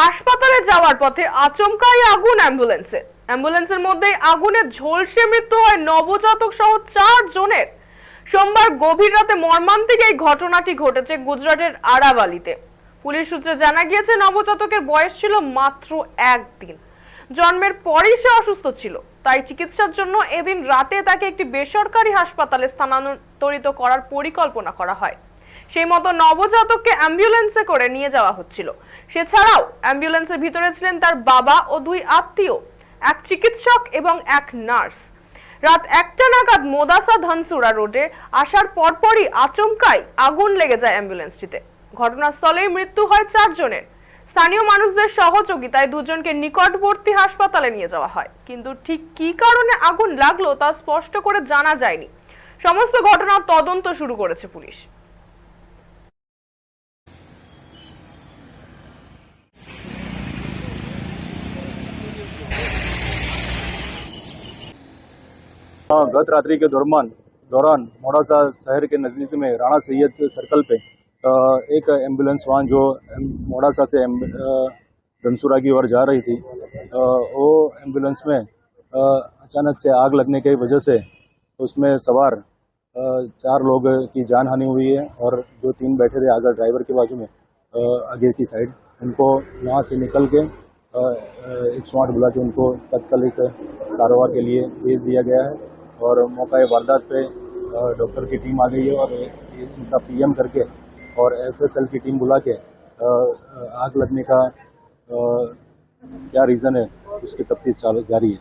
হাসপাতালে যাওয়ার পথে আচমকাই আগুন অ্যাম্বুলেন্সে। অ্যাম্বুলেন্সের মধ্যেই আগুনে ঝলসে মৃত্যু হয় নবজাতক সহ চার জনের। সোমবার গভীর রাতে মর্মান্তিক এই ঘটনাটি ঘটেছে গুজরাটের আরাবালিতে। পুলিশ সূত্রে জানা গিয়েছে, নবজাতকের বয়স ছিল মাত্র একদিন। জন্মের পরই সে অসুস্থ ছিল। তাই চিকিৎসার জন্য এদিন রাতে তাকে একটি বেসরকারি হাসপাতালে স্থানান্তরিত করার পরিকল্পনা করা হয়। সেই মতো নবজাতককে অ্যাম্বুলেন্সে করে নিয়ে যাওয়া হচ্ছিল। সেছাড়াও অ্যাম্বুলেন্সের ভিতরে ছিলেন তার বাবা ও দুই আত্মীয়, এক চিকিৎসক এবং এক নার্স। রাত একটা নাগাদ মোদাসা ধনসুরা রোডে আসার পরপরই আচমকাই আগুন লেগে যায় অ্যাম্বুলেন্সটিতে। ঘটনাস্থলেই মৃত্যু হয় চারজনের। স্থানীয় মানুষদের সহযোগিতায় দুজনকে নিকটবর্তী হাসপাতালে নিয়ে যাওয়া হয়। কিন্তু ঠিক কি কারণে আগুন লাগল তা স্পষ্ট করে জানা যায়নি। সমস্ত ঘটনার তদন্ত শুরু করেছে পুলিশ। गत रात्रि के दौरान दौरान मोड़ासा शहर के नज़दीक में राणा सैयद सर्कल पे एक एंबुलेंस वाहन जो मोड़ासा से धनसुरा की ओर जा रही थी वो एंबुलेंस में अचानक से आग लगने की वजह से उसमें सवार चार लोग की जान हानि हुई है और जो तीन बैठे थे आगे ड्राइवर के बाजू में आगे की साइड, उनको वहाँ से निकल के एक सौ आठ बुला के उनको तत्कालिक सारवार के लिए भेज दिया गया है। और मौका वारदात पे डॉक्टर की टीम आ गई है और उनका पीएम करके और एफएसएल की टीम बुला के आग लगने का क्या रीज़न है, उसकी तफ्तीश जारी है।